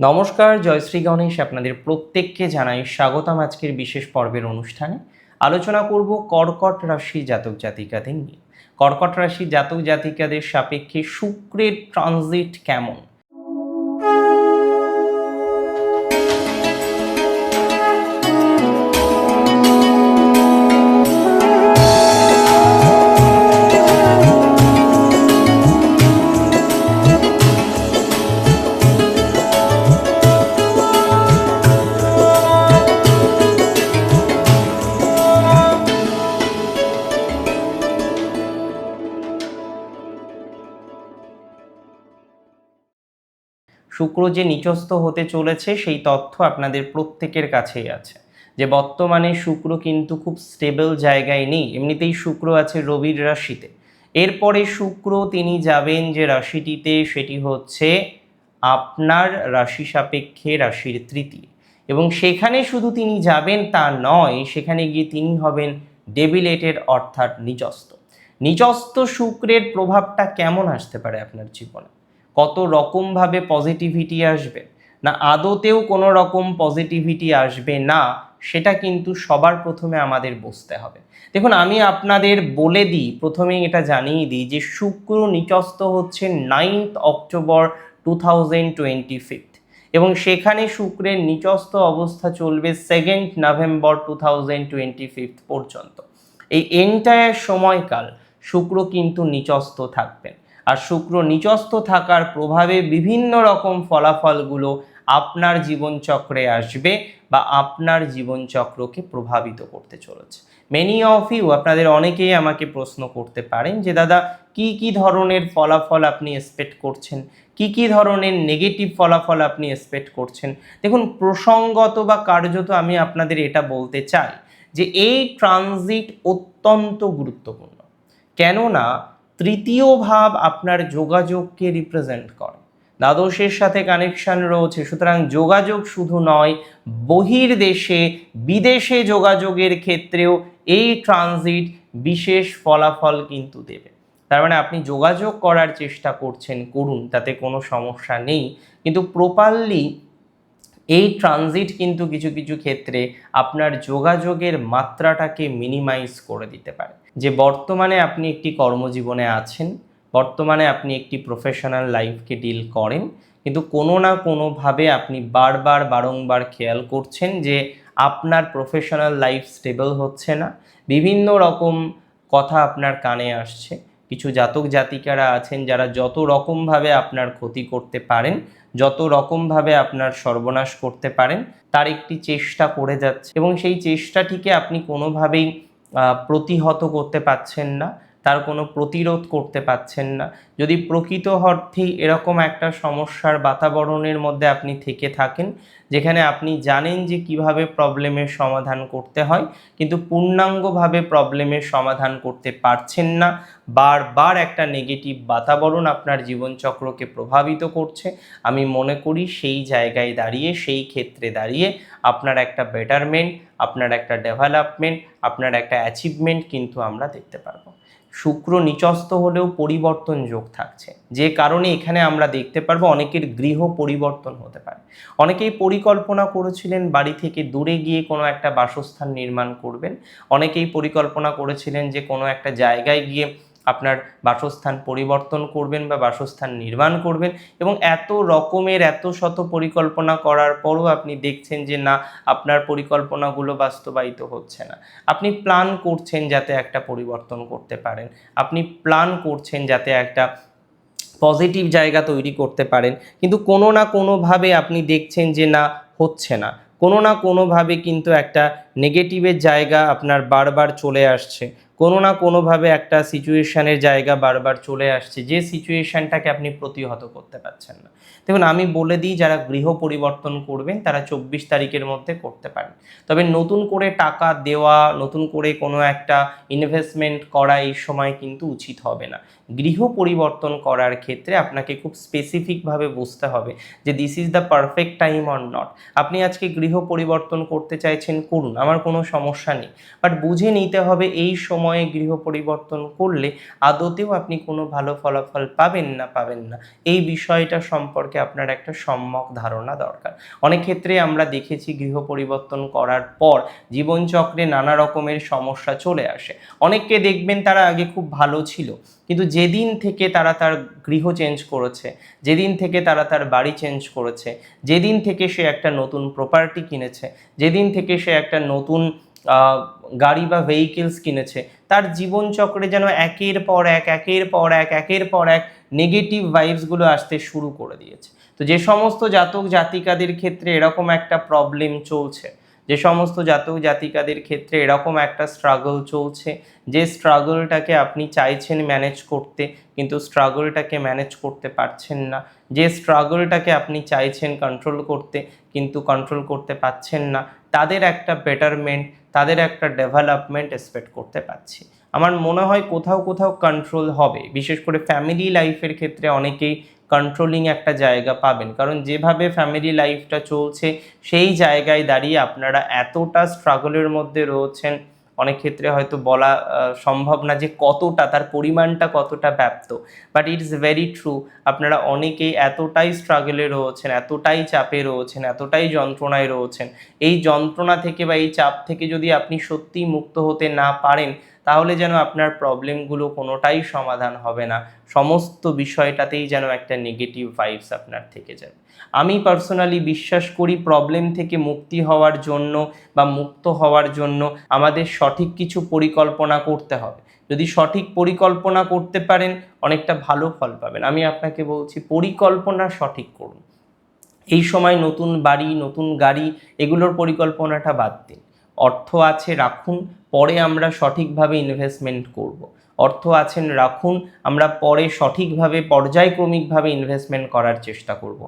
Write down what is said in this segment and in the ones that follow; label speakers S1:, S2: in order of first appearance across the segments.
S1: নমস্কার জয়শ্রী গণেশ আপনাদের প্রত্যেককে জানাই স্বাগতম আজকের বিশেষ পর্বের অনুষ্ঠানে। আলোচনা করব কর্কট রাশি জাতক জাতিকাদের নিয়ে। কর্কট রাশি জাতক জাতিকাদের সাপেক্ষে শুক্রের ট্রানজিট কেমন? শুক্র যে নিচস্থ হতে চলেছে, সেই তথ্য আপনাদের প্রত্যেকের কাছেই আছে। যে বর্তমানে শুক্র কিন্তু খুব স্টেবল জায়গায় নেই, এমনিতেই শুক্র আছে রবির রাশিতে। এরপরে শুক্র তিনি যাবেন যে রাশিটিতে, সেটি হচ্ছে আপনার রাশি সাপেক্ষে রাশির তৃতীয়। এবং সেখানে শুধু তিনি যাবেন তা নয়, সেখানে গিয়ে তিনি হবেন ডেবিলেটেড অর্থাৎ নিচস্থ। নিচস্থ শুক্রের প্রভাবটা কেমন আসতে পারে আপনার জীবনে? কত রকমভাবে পজিটিভিটি আসবে? না, আদতেও কোনো রকম পজিটিভিটি আসবে না, সেটা কিন্তু সবার প্রথমে আমাদের বুঝতে হবে। দেখুন, আমি আপনাদের বলে দিই, প্রথমেই এটা জানিয়ে দিই যে শুক্র নিচস্থ হচ্ছে ninth October two thousand twenty fifth এবং সেখানে শুক্রের নিচস্থ অবস্থা চলবে second November two thousand twenty fifth পর্যন্ত। এই এন্টায়ার সময়কাল শুক্র কিন্তু নিচস্থ থাকবেন। আর শুক্র নিচস্থ থাকার প্রভাবে বিভিন্ন রকম ফলাফলগুলো আপনার জীবনচক্রে আসবে বা আপনার জীবনচক্রকে প্রভাবিত করতে চলেছে। মেনি অফ ইউ আপনাদের অনেকেই আমাকে প্রশ্ন করতে পারেন যে, দাদা, কি কি ধরনের ফলাফল আপনি এক্সপেক্ট করছেন? কি কি ধরনের নেগেটিভ ফলাফল আপনি এক্সপেক্ট করছেন? দেখুন, প্রসঙ্গত বা কার্যত আমি আপনাদের এটা বলতে চাই যে, এই ট্রানজিট অত্যন্ত গুরুত্বপূর্ণ। কেননা তৃতীয় ভাব আপনার যোগাযোগকে রিপ্রেজেন্ট করে। দ্বাদশের সাথে কানেকশন রয়েছে, সুতরাং যোগাযোগ শুধু নয় বহির দেশে বিদেশে যোগাযোগের ক্ষেত্রেও এই ট্রানজিট বিশেষ ফলাফল কিন্তু দেবে। তার মানে আপনি যোগাযোগ করার চেষ্টা করছেন, করুন, তাতে কোনো সমস্যা নেই। কিন্তু প্রপারলি এই ট্রানজিট কিন্তু কিছু কিছু ক্ষেত্রে আপনার যোগাযোগের মাত্রাটাকে মিনিমাইজ করে দিতে পারে। যে বর্তমানে আপনি একটি কর্মজীবনে আছেন, বর্তমানে আপনি একটি প্রফেশনাল লাইফকে ডিল করেন, কিন্তু কোনো না কোনোভাবে আপনি বারবার, বারংবার খেয়াল করছেন যে আপনার প্রফেশনাল লাইফ স্টেবল হচ্ছে না। বিভিন্ন রকম কথা আপনার কানে আসছে। কিছু জাতক জাতিকারা আছেন যারা যত রকমভাবে আপনার ক্ষতি করতে পারেন যত রকমভাবে আপনার সর্বনাশ করতে পারেন, তার একটি চেষ্টা করে যাচ্ছে। এবং সেই চেষ্টাটিকে আপনি কোনোভাবেই প্রতিহত করতে পারছেন না। তার কোনো প্রতিরোধ করতে পারছেন না। যদি প্রকৃত অর্থেই এরকম একটা সমস্যার বাতাবরণের মধ্যে আপনি থেকে থাকেন, যেখানে আপনি জানেন যে কীভাবে প্রবলেমের সমাধান করতে হয়, কিন্তু পূর্ণাঙ্গভাবে প্রবলেমের সমাধান করতে পারছেন না, বারবার একটা নেগেটিভ বাতাবরণ আপনার জীবনচক্রকে প্রভাবিত করছে, আমি মনে করি সেই জায়গায় দাঁড়িয়ে, সেই ক্ষেত্রে দাঁড়িয়ে আপনার একটা বেটারমেন্ট আপনার একটা ডেভেলপমেন্ট আপনার একটা অ্যাচিভমেন্ট কিন্তু আমরা দেখতে পারব। শুক্র নিচস্থ হলেও পরিবর্তন যোগ থাকছে। যে কারণে এখানে আমরা দেখতে পারব অনেকের গৃহ পরিবর্তন হতে পারে। অনেকেই পরিকল্পনা করেছিলেন বাড়ি থেকে দূরে গিয়ে কোনো একটা বাসস্থান নির্মাণ করবেন। অনেকেই পরিকল্পনা করেছিলেন যে কোনো একটা জায়গায় গিয়ে আপনার বাসস্থান পরিবর্তন করবেন বা বাসস্থান নির্মাণ করবেন এবং এত রকমের, এত শত পরিকল্পনা করার পরও আপনি দেখছেন যে না, আপনার পরিকল্পনাগুলো বাস্তবায়িত হচ্ছে না। আপনি প্ল্যান করছেন যাতে একটা পরিবর্তন করতে পারেন। আপনি প্ল্যান করছেন যাতে একটা পজিটিভ জায়গা তৈরি করতে পারেন। কিন্তু কোনো না কোনোভাবে আপনি দেখছেন যে না, হচ্ছে না। কোনো না কোনোভাবে কিন্তু একটা নেগেটিভের জায়গা আপনার বারবার চলে আসছে। কোনো না কোনোভাবে একটা সিচুয়েশানের জায়গা বারবার চলে আসছে, যে সিচুয়েশানটাকে আপনি প্রতিহত করতে পারছেন না। দেখুন, আমি বলে দিই, যারা গৃহ পরিবর্তন করবেন, তারা চব্বিশ তারিখের মধ্যে করতে পারেন। তবে নতুন করে টাকা দেওয়া, নতুন করে কোনো একটা ইনভেস্টমেন্ট করা এই সময় কিন্তু উচিত হবে না। গৃহ পরিবর্তন করার ক্ষেত্রে আপনাকে খুব স্পেসিফিকভাবে বুঝতে হবে যে this is the perfect time or not আপনি আজকে গৃহ পরিবর্তন করতে চাইছেন, করুন, আমার কোনো সমস্যা নেই। বাট বুঝে নিতে হবে, এই সময়ে গৃহ পরিবর্তন করলে আদতেও আপনি কোনো ভালো ফলাফল পাবেন না পাবেন না। এই বিষয়টা সম্পর্কে আপনার একটা সম্যক ধারণা দরকার। অনেক ক্ষেত্রে আমরা দেখেছি গৃহ পরিবর্তন করার পর জীবনচক্রে নানা রকমের সমস্যা চলে আসে। অনেককে দেখবেন তারা আগে খুব ভালো ছিল, কিন্তু যেদিন থেকে তারা তার গৃহ চেঞ্জ করেছে, যেদিন থেকে তারা তার বাড়ি চেঞ্জ করেছে, যেদিন থেকে সে একটা নতুন প্রপার্টি কিনেছে, যেদিন থেকে সে একটা নতুন গাড়ি বা ভেহিকেলস কিনেছে, তার জীবনচক্রে যেন একের পর এক, একের পর এক, একের পর এক নেগেটিভ ভাইবসগুলো আসতে শুরু করে দিয়েছে। তো যে সমস্ত জাতক জাতিকাদের ক্ষেত্রে এরকম একটা প্রবলেম চলছে, যে সমস্ত জাতক জাতিকাদের ক্ষেত্রে এরকম একটা স্ট্রাগল চলছে, যে স্ট্রাগলটাকে আপনি চাইছেন ম্যানেজ করতে, কিন্তু স্ট্রাগলটাকে ম্যানেজ করতে পারছেন না। যে স্ট্রাগলটাকে আপনি চাইছেন কন্ট্রোল করতে, কিন্তু কন্ট্রোল করতে পারছেন না। তাদের একটা বেটারমেন্ট তাদের একটা ডেভেলপমেন্ট এক্সপেক্ট করতে পারছি। আমার মনে হয় কোথাও কোথাও কন্ট্রোল হবে। বিশেষ করে ফ্যামিলি লাইফের ক্ষেত্রে অনেকেই কন্ট্রোলিং একটা জায়গা পাবেন। কারণ যেভাবে ফ্যামিলি লাইফটা চলছে, সেই জায়গায় দাঁড়িয়ে আপনারা এতটা স্ট্রাগলের মধ্যে রয়েছেন অনেক ক্ষেত্রে হয়তো বলা সম্ভব না যে কতটা, তার পরিমাণটা কতটা ব্যাপ্ত। বাট ইটস ভেরি ট্রু আপনারা অনেকেই এতটাই স্ট্রাগলে রয়েছেন, এতটাই চাপে রয়েছেন, এতটাই যন্ত্রণায় রয়েছেন। এই যন্ত্রণা থেকে বা এই চাপ থেকে যদি আপনি সত্যিই মুক্ত হতে না পারেন তাহলে যেন আপনার প্রবলেমগুলো কোনোটাই সমাধান হবে না। সমস্ত বিষয়টাতেই যেন একটা নেগেটিভ ভাইবস আপনার থেকে যাবে আমি পার্সোনালি বিশ্বাস করি প্রবলেম থেকে মুক্তি হওয়ার জন্য বা মুক্ত হওয়ার জন্য আমাদের সঠিক কিছু পরিকল্পনা করতে হবে। যদি সঠিক পরিকল্পনা করতে পারেন, অনেকটা ভালো ফল পাবেন। আমি আপনাকে বলছি, পরিকল্পনা সঠিক করুন। এই সময় নতুন বাড়ি, নতুন গাড়ি, এগুলোর পরিকল্পনাটা বাদ দিন। অর্থ আছে রাখুন, পরে আমরা সঠিকভাবে ইনভেস্টমেন্ট করব। অর্থ আছেন রাখুন, আমরা পরে সঠিকভাবে পর্যায়ক্রমিকভাবে ইনভেস্টমেন্ট করার চেষ্টা করব।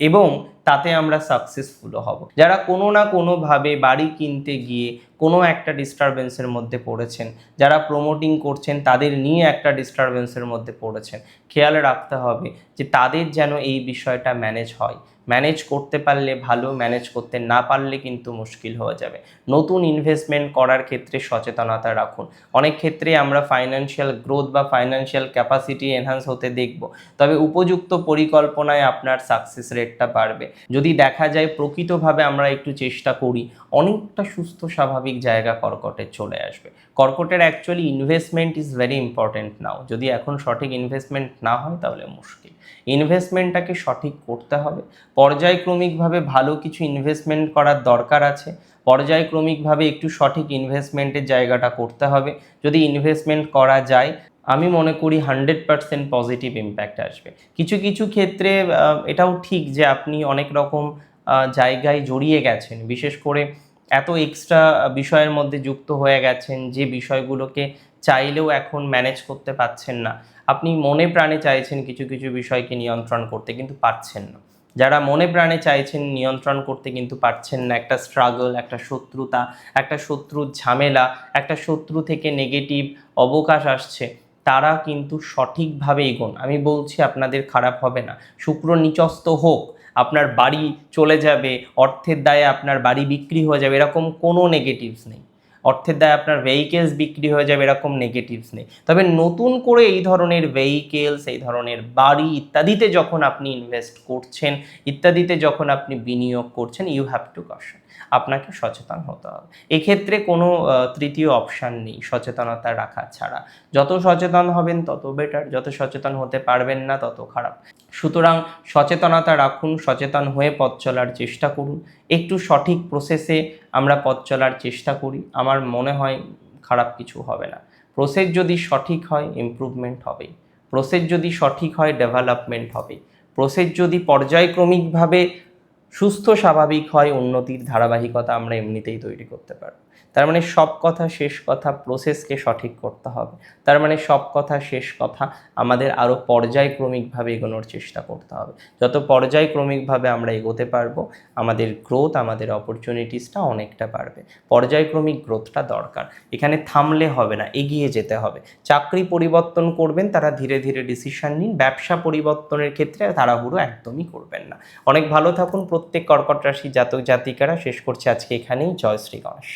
S1: এবং তাতে আমরা সাকসেসফুলও হব। যারা কোনো না কোনোভাবে বাড়ি কিনতে গিয়ে কোনো একটা ডিস্টারবেন্সের মধ্যে পড়েছেন, যারা প্রমোটিং করছেন, তাদের নিয়ে একটা ডিস্টারবেন্সের মধ্যে পড়েছেন, খেয়াল রাখতে হবে যে তাদের যেন এই বিষয়টা ম্যানেজ হয়। ম্যানেজ করতে পারলে ভালো ম্যানেজ করতে না পারলে কিন্তু মুশকিল হয়ে যাবে। নতুন ইনভেস্টমেন্ট করার ক্ষেত্রে সচেতনতা রাখুন। অনেক ক্ষেত্রে আমরা ফাইন্যান্সিয়াল গ্রোথ বা ফাইন্যান্সিয়াল ক্যাপাসিটি এনহান্স হতে দেখব। তবে উপযুক্ত পরিকল্পনায় আপনার সাকসেস রেটটা বাড়বে। যদি দেখা যায় প্রকৃতভাবে আমরা একটু চেষ্টা করি, অনেকটা সুস্থ, স্বাভাবিক জায়গা কর্কটের চলে আসবে। কর্কটের actually investment is very important now যদি এখন সঠিক ইনভেস্টমেন্ট না হয় তাহলে মুশকিল। ইনভেস্টমেন্টটাকে সঠিক করতে হবে। পর্যায়ক্রমিকভাবে ভালো কিছু ইনভেস্টমেন্ট করার দরকার আছে। পর্যায়ক্রমিকভাবে একটু সঠিক ইনভেস্টমেন্টের জায়গাটা করতে হবে। যদি ইনভেস্টমেন্ট করা যায় আমি মনে করি হান্ড্রেড পার্সেন্ট পজিটিভ ইম্প্যাক্ট আসবে। কিছু কিছু ক্ষেত্রে এটাও ঠিক যে আপনি অনেক রকম জায়গায় জড়িয়ে গেছেন। বিশেষ করে এত এক্সট্রা বিষয়ের মধ্যে যুক্ত হয়ে গেছেন যে বিষয়গুলোকে চাইলেও এখন ম্যানেজ করতে পারছেন না। আপনি মনে প্রাণে চাইছেন কিছু কিছু বিষয়কে নিয়ন্ত্রণ করতে কিন্তু পারছেন না। যারা মনে প্রাণে চাইছেন নিয়ন্ত্রণ করতে কিন্তু পারছেন না। একটা স্ট্রাগল একটা শত্রুতা, একটা শত্রুর ঝামেলা, একটা শত্রু থেকে নেগেটিভ অবকাশ আসছে। তারা কিন্তু সঠিকভাবে এগোন। আমি বলছি আপনাদের খারাপ হবে না। শুক্র নিচস্ত হোক, আপনার বাড়ি চলে যাবে, অর্থের দায়ে আপনার বাড়ি বিক্রি হয়ে যাবে, এরকম কোনো নেগেটিভস নেই। অর্থের দায়ে আপনার ভেহিকেলস বিক্রি হয়ে যাবে, এরকম নেগেটিভস নেই। তবে নতুন করে এই ধরনের ভেহিকেলস এই ধরনের বাড়ি ইত্যাদিতে যখন আপনি ইনভেস্ট করছেন, ইত্যাদিতে যখন আপনি বিনিয়োগ করছেন ইউ হ্যাভ টু কশন আপনাকে সচেতন হতে হবে। এক্ষেত্রে কোনো তৃতীয় অপশান নেই, সচেতনতা রাখা ছাড়া। যত সচেতন হবেন, তত বেটার যত সচেতন হতে পারবেন না, তত খারাপ। সুতরাং সচেতনতা রাখুন, সচেতন হয়ে পথ চলার চেষ্টা করুন। একটু সঠিক প্রসেসে আমরা পথ চলার চেষ্টা করি। আমার মনে হয় খারাপ কিছু হবে না। প্রসেস যদি সঠিক হয় ইমপ্রুভমেন্ট হবে। প্রসেস যদি সঠিক হয় ডেভেলপমেন্ট হবে। প্রসেস যদি পর্যায়ক্রমিকভাবে সুস্থ, স্বাভাবিক হয়, উন্নতির ধারাবাহিকতা আমরা এমনিতেই তৈরি করতে পারব। তার মানে সব কথা, শেষ কথা প্রসেসকে সঠিক করতে হবে। তার মানে সব কথা, শেষ কথা আমাদের আরও পর্যায়ক্রমিকভাবে এগোনোর চেষ্টা করতে হবে। যত পর্যায়ক্রমিকভাবে আমরা এগোতে পারব, আমাদের গ্রোথ আমাদের অপরচুনিটিসটা অনেকটা বাড়বে। পর্যায়ক্রমিক গ্রোথটা দরকার। এখানে থামলে হবে না, এগিয়ে যেতে হবে। চাকরি পরিবর্তন করবেন, তারা ধীরে ধীরে ডিসিশন নিন। ব্যবসা পরিবর্তনের ক্ষেত্রে তাড়াহুড়ো একদমই করবেন না। অনেক ভালো থাকুন প্রত্যেক কর্কট রাশি জাতক জাতিকারা শেষ করছে আজকে এখানেই। জয় শ্রী গণেশ।